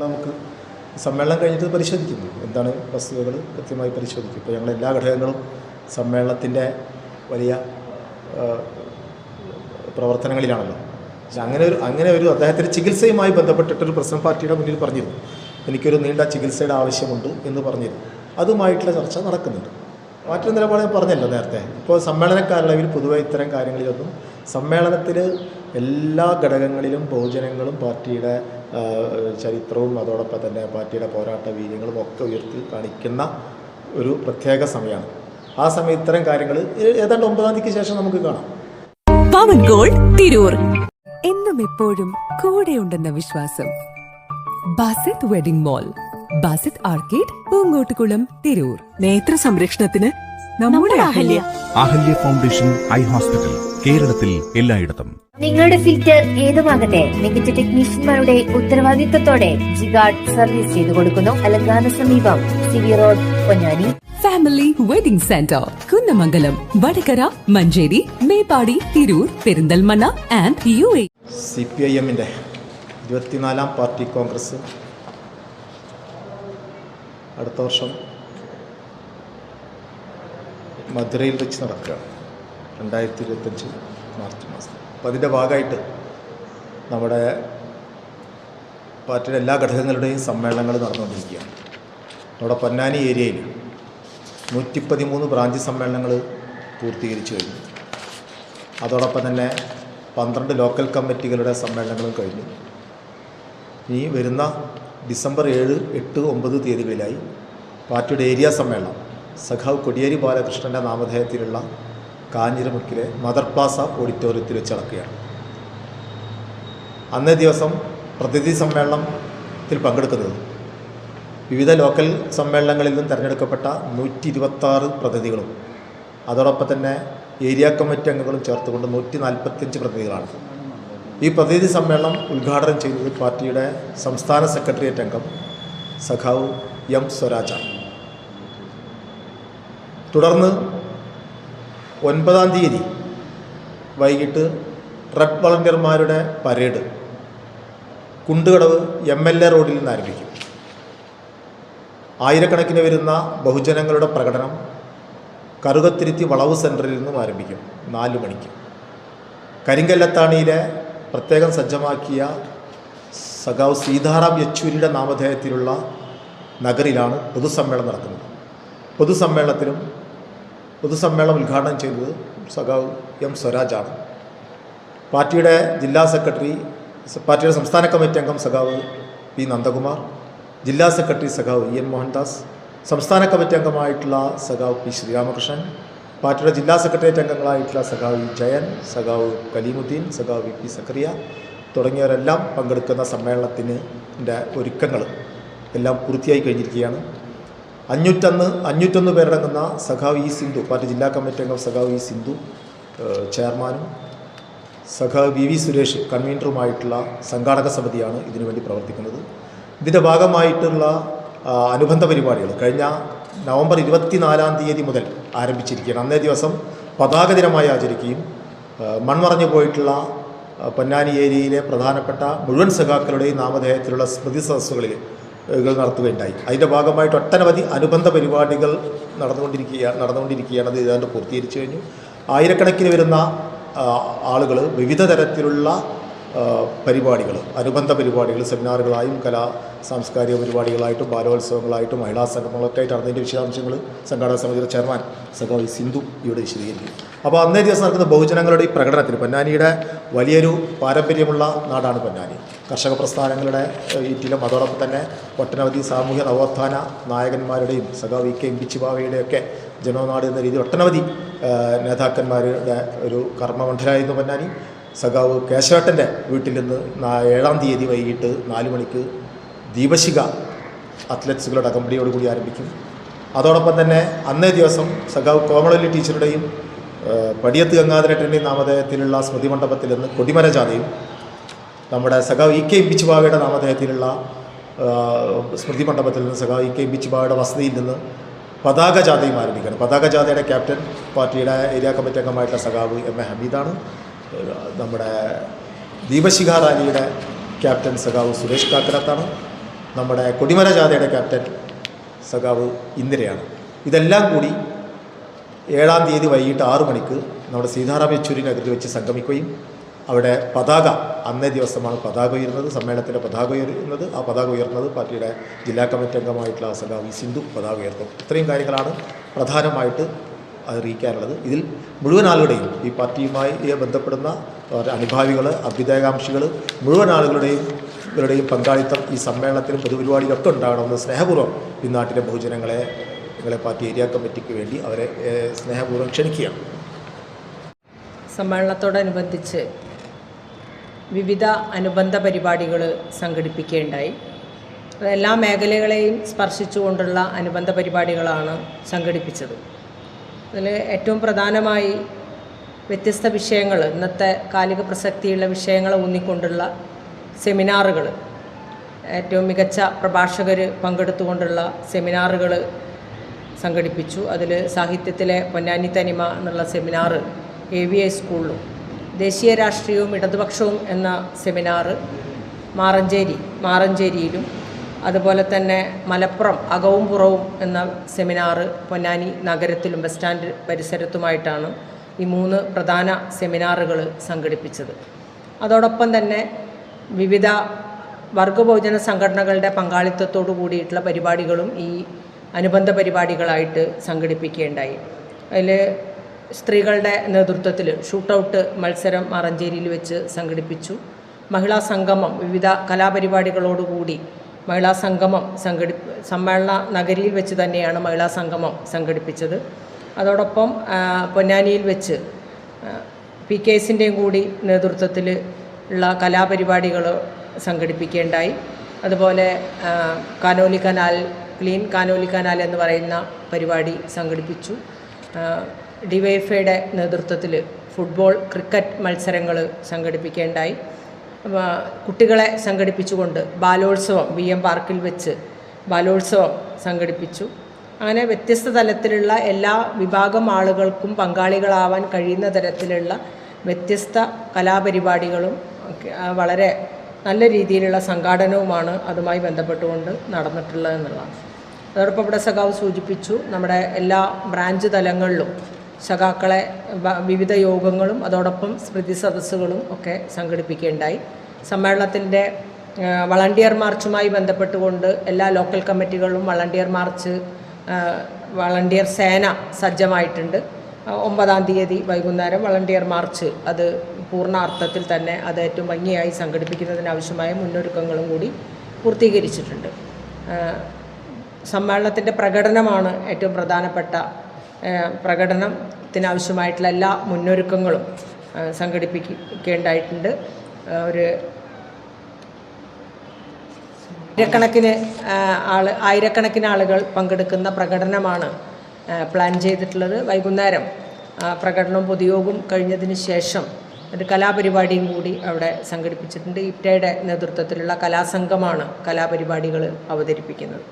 നമുക്ക് സമ്മേളനം കഴിഞ്ഞിട്ട് പരിശോധിക്കുന്നു. എന്താണ് വസ്തുതകൾ കൃത്യമായി പരിശോധിക്കും. ഇപ്പോൾ ഞങ്ങൾ എല്ലാ ഘടകങ്ങളും സമ്മേളനത്തിന്റെ വലിയ പ്രവർത്തനങ്ങളിലാണല്ലോ. പക്ഷെ അങ്ങനെ ഒരു അങ്ങനെ ഒരു അദ്ദേഹത്തിന്റെ ചികിത്സയുമായി ബന്ധപ്പെട്ടിട്ടൊരു പ്രസിഡന്റ് പാർട്ടിയുടെ മുന്നിൽ പറഞ്ഞിരുന്നു. എനിക്കൊരു നീണ്ട ചികിത്സയുടെ ആവശ്യമുണ്ട് എന്ന് പറഞ്ഞിരുന്നു. അതുമായിട്ടുള്ള ചർച്ച നടക്കുന്നുണ്ട്. മറ്റൊരു നിലപാട് ഞാൻ പറഞ്ഞല്ലോ നേരത്തെ. ഇപ്പോൾ സമ്മേളനക്കാരളവിൽ പൊതുവെ ഇത്തരം കാര്യങ്ങളിലൊന്നും സമ്മേളനത്തിൽ എല്ലാ ഘടകങ്ങളിലും ബഹുജനങ്ങളും പാർട്ടിയുടെ ചരിത്രവും അതോടൊപ്പം തന്നെ പാർട്ടിയുടെ പോരാട്ട വീര്യങ്ങളും ഒക്കെ ഉയർത്തി കാണിക്കുന്ന ഒരു പ്രത്യേക സമയമാണ്. ആ സമയം ഇത്തരം കാര്യങ്ങൾ ഏതാണ്ട് ഒമ്പതാം തീയതിക്ക് ശേഷം നമുക്ക് കാണാം. പവൻ ഗോൾഡ് തിരൂർ. എന്നും എപ്പോഴും കൂടെ ഉണ്ടെന്ന വിശ്വാസം. Basith wedding mall Basith arcade Poonkottukulam Tirur. നേത്ര സംരക്ഷണത്തിന് നമ്മുടെ Ahalya. Ahalya foundation eye hospital. കേരളത്തിൽ എല്ലായിടത്തും. നിങ്ങളുടെ ഫിൽറ്റർ ഏതുമാകട്ടെ മികച്ച ടെക്നീഷ്യന്മാരുടെ ഉത്തരവാദിത്തത്തോടെ ജിഗാർഡ് സർവീസ് ചെയ്തു കൊടുക്കുന്നു. അലങ്കാന സമീപം C V road Ponnani. Family wedding centre Kunnamangalam Vadakara Manjeri Meppadi Tirur Perinthalmanna and U A C P I എമ്മിന്റെ ഇരുപത്തിനാലാം പാർട്ടി കോൺഗ്രസ് അടുത്ത വർഷം മധുരയിൽ വെച്ച് നടക്കുകയാണ്. രണ്ടായിരത്തി ഇരുപത്തഞ്ച് മാർച്ച് മാസം. അപ്പോൾ അതിന്റെ ഭാഗമായിട്ട് നമ്മുടെ പാർട്ടിയുടെ എല്ലാ ഘടകങ്ങളുടെയും സമ്മേളനങ്ങൾ നടന്നുകൊണ്ടിരിക്കുകയാണ്. നമ്മുടെ പൊന്നാനി ഏരിയയിൽ നൂറ്റിപ്പതിമൂന്ന് ബ്രാഞ്ച് സമ്മേളനങ്ങൾ പൂർത്തീകരിച്ചു കഴിഞ്ഞു. അതോടൊപ്പം തന്നെ പന്ത്രണ്ട് ലോക്കൽ കമ്മിറ്റികളുടെ സമ്മേളനങ്ങളും കഴിഞ്ഞു. ഇനി വരുന്ന ഡിസംബർ ഏഴ് എട്ട് ഒമ്പത് തീയതികളിലായി പാർട്ടിയുടെ ഏരിയ സമ്മേളനം സഖാവ് കൊടിയേരി ബാലകൃഷ്ണന്റെ നാമധേയത്തിലുള്ള കാഞ്ഞിരമുക്കിലെ മദർ പ്ലാസ ഓഡിറ്റോറിയത്തിൽ വെച്ച് നടക്കുകയാണ്. അന്നേ ദിവസം പ്രതിനിധി സമ്മേളനത്തിൽ പങ്കെടുക്കുന്നത് വിവിധ ലോക്കൽ സമ്മേളനങ്ങളിൽ നിന്നും തിരഞ്ഞെടുക്കപ്പെട്ട നൂറ്റി ഇരുപത്താറ് പ്രതിനിധികളും അതോടൊപ്പം തന്നെ ഏരിയ കമ്മിറ്റി അംഗങ്ങളും ചേർത്തുകൊണ്ട് നൂറ്റി നാൽപ്പത്തിയഞ്ച് പ്രതിനിധികളാണ്. ഈ പ്രതിനിധി സമ്മേളനം ഉദ്ഘാടനം ചെയ്തത് പാർട്ടിയുടെ സംസ്ഥാന സെക്രട്ടേറിയറ്റ് അംഗം സഖാവ് എം സ്വരാജാണ്. തുടർന്ന് ഒൻപതാം തീയതി വൈകിട്ട് red വളണ്ടിയർമാരുടെ parade. Kundukadavu M L A റോഡിൽ നിന്ന് ആരംഭിക്കും. ആയിരക്കണക്കിന് വരുന്ന ബഹുജനങ്ങളുടെ പ്രകടനം കറുകത്തിരുത്തി വളവ് സെന്ററിൽ നിന്നും ആരംഭിക്കും. നാല് മണിക്ക്. കരിങ്കല്ലത്താണിയിലെ പ്രത്യേകം സജ്ജമാക്കിയ സഖാവ് സീതാറാം യെച്ചൂരിയുടെ നാമധേയത്തിലുള്ള നഗറിലാണ് പൊതുസമ്മേളനം നടക്കുന്നത്. പൊതുസമ്മേളനത്തിലും പൊതുസമ്മേളനം ഉദ്ഘാടനം ചെയ്തത് സഖാവ് എം സ്വരാജാണ്. പാർട്ടിയുടെ ജില്ലാ സെക്രട്ടറി പാർട്ടിയുടെ സംസ്ഥാന കമ്മിറ്റി അംഗം സഖാവ് പി നന്ദകുമാർ ജില്ലാ സെക്രട്ടറി സഖാവ് ഇ എൻ മോഹൻദാസ് സംസ്ഥാന കമ്മിറ്റി അംഗമായിട്ടുള്ള സഖാവ് പി ശ്രീരാമകൃഷ്ണൻ പാർട്ടിയുടെ ജില്ലാ സെക്രട്ടേറിയറ്റ് അംഗങ്ങളായിട്ടുള്ള സഖാവ് ജയൻ സഖാവ് കലീമുദ്ദീൻ സഖാവ് വി പി സക്കറിയ തുടങ്ങിയവരെല്ലാം പങ്കെടുക്കുന്ന സമ്മേളനത്തിന്റെ ഒരുക്കങ്ങൾ എല്ലാം പൂർത്തിയായി കഴിഞ്ഞിരിക്കുകയാണ്. അഞ്ഞൂറ്റൊന്ന് അഞ്ഞൂറ്റൊന്ന് പേരടങ്ങുന്ന സഖാവ് ഇ സിന്ധു പാർട്ടി ജില്ലാ കമ്മിറ്റി അംഗം സഖാവ് ഇ സിന്ധു ചെയർമാനും സഖാവ് വി വി സുരേഷ് കൺവീനറുമായിട്ടുള്ള സംഘാടക സമിതിയാണ് ഇതിനുവേണ്ടി പ്രവർത്തിക്കുന്നത്. ഇതിന്റെ ഭാഗമായിട്ടുള്ള അനുബന്ധ പരിപാടികൾ കഴിഞ്ഞ നവംബർ ഇരുപത്തിനാലാം തീയതി മുതൽ ആരംഭിച്ചിരിക്കുകയാണ്. അന്നേ ദിവസം പതാക ദിനമായി ആചരിക്കുകയും മൺമറഞ്ഞു പോയിട്ടുള്ള പൊന്നാനി ഏരിയയിലെ പ്രധാനപ്പെട്ട മുഴുവൻ സഖാക്കളുടെയും നാമധേയത്തിലുള്ള സ്മൃതി സദസ്സുകളിൽ നടത്തുകയുണ്ടായി. അതിന്റെ ഭാഗമായിട്ട് ഒട്ടനവധി അനുബന്ധ പരിപാടികൾ നടന്നുകൊണ്ടിരിക്കുക നടന്നുകൊണ്ടിരിക്കുകയാണ് അത് ഏതാണ്ട് പൂർത്തീകരിച്ചു കഴിഞ്ഞു. ആയിരക്കണക്കിന് വരുന്ന ആളുകൾ വിവിധ തരത്തിലുള്ള പരിപാടികൾ അനുബന്ധ പരിപാടികൾ സെമിനാറുകളായും കലാ സാംസ്കാരിക പരിപാടികളായിട്ടും ബാലോത്സവങ്ങളായിട്ടും മഹിളാ സംഗമങ്ങളൊക്കെ ആയിട്ട് അതിന്റെ വിശദാംശങ്ങൾ സംഘാടക സമിതിയുടെ ചെയർമാൻ സഖാവ് സിന്ധു ഇവിടെ വിശദീകരിക്കും. അപ്പോൾ അന്നേ ദിവസം നടക്കുന്ന ബഹുജനങ്ങളുടെ ഈ പ്രകടനത്തിന് പൊന്നാനിയുടെ വലിയൊരു പാരമ്പര്യമുള്ള നാടാണ് പൊന്നാനി. കർഷക പ്രസ്ഥാനങ്ങളുടെ ഈറ്റിലും അതോടൊപ്പം തന്നെ ഒട്ടനവധി സാമൂഹ്യ നവോത്ഥാന നായകന്മാരുടെയും സഖാവ് ഇ കെ എം പിച്ചിബാവയുടെയൊക്കെ ജനോനാട് എന്ന രീതിയിൽ ഒട്ടനവധി നേതാക്കന്മാരുടെ ഒരു കർമ്മമണ്ഡലമായിരുന്നു പൊന്നാനി. സഖാവ് കേശവേട്ടന്റെ വീട്ടിൽ നിന്ന് ഏഴാം തീയതി വൈകിട്ട് നാല് മണിക്ക് ദീപശിഖ അത്ലറ്റ്സുകളുടെ അകമ്പടിയോടുകൂടി ആരംഭിക്കും. അതോടൊപ്പം തന്നെ അന്നേ ദിവസം സഖാവ് കോമളവല്ലി ടീച്ചറുടെയും പടിയത്ത് ഗംഗാധരേട്ടന്റെയും നാമധേയത്തിലുള്ള സ്മൃതി മണ്ഡപത്തിൽ നിന്ന് കൊടിമര ജാഥയും നമ്മുടെ സഖാവ് ഇ കെ ബിച്ചുബാവയുടെ നാമധേയത്തിലുള്ള സ്മൃതി മണ്ഡപത്തിൽ നിന്ന് സഖാവ് ഇ കെ ബിച്ചുബാവയുടെ വസതിയിൽ നിന്ന് പതാക ജാഥയും ആരംഭിക്കണം. പതാക ജാഥയുടെ ക്യാപ്റ്റൻ പാർട്ടിയുടെ ഏരിയ കമ്മിറ്റി അംഗമായിട്ടുള്ള സഖാവ് എം എ ഹമീദാണ്. നമ്മുടെ ദീപശിഖ റാലിയുടെ ക്യാപ്റ്റൻ സഖാവ് സുരേഷ് കാക്കരത്താണ് നമ്മുടെ കൊടിമര ജാഥയുടെ ക്യാപ്റ്റൻ സഖാവ് ഇന്ദിരയാണ്. ഇതെല്ലാം കൂടി ഏഴാം തീയതി വൈകിട്ട് ആറു മണിക്ക് നമ്മുടെ സീതാറാം യെച്ചൂരിനകത്ത് വെച്ച് സംഗമിക്കുകയും അവിടെ പതാക അന്നേ ദിവസമാണ് പതാക ഉയരുന്നത് സമ്മേളനത്തിന്റെ പതാക ഉയരുന്നത്. ആ പതാക ഉയർന്നത് പാർട്ടിയുടെ ജില്ലാ കമ്മിറ്റി അംഗമായിട്ടുള്ള സഖാവ് വി സിന്ധു പതാക ഉയർത്തും. ഇത്രയും കാര്യങ്ങളാണ് പ്രധാനമായിട്ട് അറിയിക്കാനുള്ളത്. ഇതിൽ മുഴുവൻ ആളുകളുടെയും ഈ പാർട്ടിയുമായി ബന്ധപ്പെടുന്ന അനുഭാവികൾ അഭ്യുദയകാംക്ഷികൾ മുഴുവൻ ആളുകളുടെയും ഇവരുടെയും പങ്കാളിത്തം ഈ സമ്മേളനത്തിലും പൊതുപരിപാടിയിലൊക്കെ ഉണ്ടാകണമെന്ന് സ്നേഹപൂർവം ഈ നാട്ടിലെ ബഹുജനങ്ങളെ നിങ്ങളെ പാർട്ടി ഏരിയ കമ്മിറ്റിക്ക് വേണ്ടി അവരെ സ്നേഹപൂർവം ക്ഷണിക്കുകയാണ്. സമ്മേളനത്തോടനുബന്ധിച്ച് വിവിധ അനുബന്ധ പരിപാടികൾ സംഘടിപ്പിക്കുകയുണ്ടായി. എല്ലാ മേഖലകളെയും സ്പർശിച്ചുകൊണ്ടുള്ള അനുബന്ധ പരിപാടികളാണ് സംഘടിപ്പിച്ചത്. അതിൽ ഏറ്റവും പ്രധാനമായി വ്യത്യസ്ത വിഷയങ്ങൾ ഇന്നത്തെ കാലിക പ്രസക്തിയുള്ള വിഷയങ്ങളെ ഊന്നിക്കൊണ്ടുള്ള സെമിനാറുകൾ ഏറ്റവും മികച്ച പ്രഭാഷകർ പങ്കെടുത്തുകൊണ്ടുള്ള സെമിനാറുകൾ സംഘടിപ്പിച്ചു. അതിൽ സാഹിത്യത്തിലെ പൊന്നാനി തനിമ എന്നുള്ള സെമിനാർ എ വി ഐ സ്കൂളിലും ദേശീയ രാഷ്ട്രീയവും ഇടതുപക്ഷവും എന്ന സെമിനാർ മാറഞ്ചേരി മാറഞ്ചേരിയിലും അതുപോലെ തന്നെ മലപ്പുറം അകവും പുറവും എന്ന സെമിനാർ പൊന്നാനി നഗരത്തിലും ബസ് സ്റ്റാൻഡ് പരിസരത്തുമായിട്ടാണ് ഈ മൂന്ന് പ്രധാന സെമിനാറുകൾ സംഘടിപ്പിച്ചത്. അതോടൊപ്പം തന്നെ വിവിധ വർഗബഹുജന സംഘടനകളുടെ പങ്കാളിത്തത്തോടു കൂടിയിട്ടുള്ള പരിപാടികളും ഈ അനുബന്ധ പരിപാടികളായിട്ട് സംഘടിപ്പിക്കുകയുണ്ടായി. അതിൽ സ്ത്രീകളുടെ നേതൃത്വത്തിൽ ഷൂട്ടൗട്ട് മത്സരം മാറഞ്ചേരിയിൽ വെച്ച് സംഘടിപ്പിച്ചു. മഹിളാ സംഗമം വിവിധ കലാപരിപാടികളോടുകൂടി മഹിളാ സംഗമം സംഘടി സമ്മേളന നഗരിയിൽ വെച്ച് തന്നെയാണ് മഹിളാ സംഗമം സംഘടിപ്പിച്ചത്. അതോടൊപ്പം പൊന്നാനിയിൽ വെച്ച് പി കെ എസിന്റെയും കൂടി നേതൃത്വത്തിൽ ഉള്ള കലാപരിപാടികൾ സംഘടിപ്പിക്കേണ്ടായി അതുപോലെ Conolly canal clean Conolly canal എന്ന് പറയുന്ന പരിപാടി സംഘടിപ്പിച്ചു. ഡിവൈഎഫ്ഐയുടെ നേതൃത്വത്തിൽ ഫുട്ബോൾ ക്രിക്കറ്റ് മത്സരങ്ങൾ സംഘടിപ്പിക്കേണ്ടായി. കുട്ടികളെ സംഘടിപ്പിച്ചുകൊണ്ട് ബാലോത്സവം ബി എം പാർക്കിൽ വെച്ച് ബാലോത്സവം സംഘടിപ്പിച്ചു. അങ്ങനെ വ്യത്യസ്ത തലത്തിലുള്ള എല്ലാ വിഭാഗം ആളുകൾക്കും പങ്കാളികളാവാൻ കഴിയുന്ന തരത്തിലുള്ള വ്യത്യസ്ത കലാപരിപാടികളും വളരെ നല്ല രീതിയിലുള്ള സംഘാടനവുമാണ് അതുമായി ബന്ധപ്പെട്ടുകൊണ്ട് നടന്നിട്ടുള്ളത് എന്നുള്ളതാണ്. അതോടൊപ്പം ഇവിടെ സഖാവ് സൂചിപ്പിച്ചു നമ്മുടെ എല്ലാ ബ്രാഞ്ച് തലങ്ങളിലും സഖാക്കളെ വിവിധ യോഗങ്ങളും അതോടൊപ്പം സ്മൃതി സദസ്സുകളും ഒക്കെ സംഘടിപ്പിക്കുകയുണ്ടായി. സമ്മേളനത്തിന്റെ വളണ്ടിയർ മാർച്ചുമായി ബന്ധപ്പെട്ടുകൊണ്ട് എല്ലാ ലോക്കൽ കമ്മിറ്റികളും വളണ്ടിയർ മാർച്ച് വളണ്ടിയർ സേന സജ്ജമായിട്ടുണ്ട്. ഒമ്പതാം തീയതി വൈകുന്നേരം വളണ്ടിയർ മാർച്ച് അത് പൂർണാർത്ഥത്തിൽ തന്നെ അത് ഏറ്റവും ഭംഗിയായി സംഘടിപ്പിക്കുന്നതിനാവശ്യമായ മുന്നൊരുക്കങ്ങളും കൂടി പൂർത്തീകരിച്ചിട്ടുണ്ട്. സമ്മേളനത്തിന്റെ പ്രകടനമാണ് ഏറ്റവും പ്രധാനപ്പെട്ട പ്രകടനത്തിനാവശ്യമായിട്ടുള്ള എല്ലാ മുന്നൊരുക്കങ്ങളും സംഘടിപ്പിക്കേണ്ടായിട്ടുണ്ട്. ഒരു ആയിരക്കണക്കിന് ആൾ ആയിരക്കണക്കിന് ആളുകൾ പങ്കെടുക്കുന്ന പ്രകടനമാണ് പ്ലാൻ ചെയ്തിട്ടുള്ളത്. വൈകുന്നേരം പ്രകടനം പൊതുയോഗവും കഴിഞ്ഞതിന് ശേഷം ഒരു കലാപരിപാടിയും കൂടി അവിടെ സംഘടിപ്പിച്ചിട്ടുണ്ട്. ഇപ്റ്റയുടെ നേതൃത്വത്തിലുള്ള കലാസംഘമാണ് കലാപരിപാടികൾ അവതരിപ്പിക്കുന്നത്.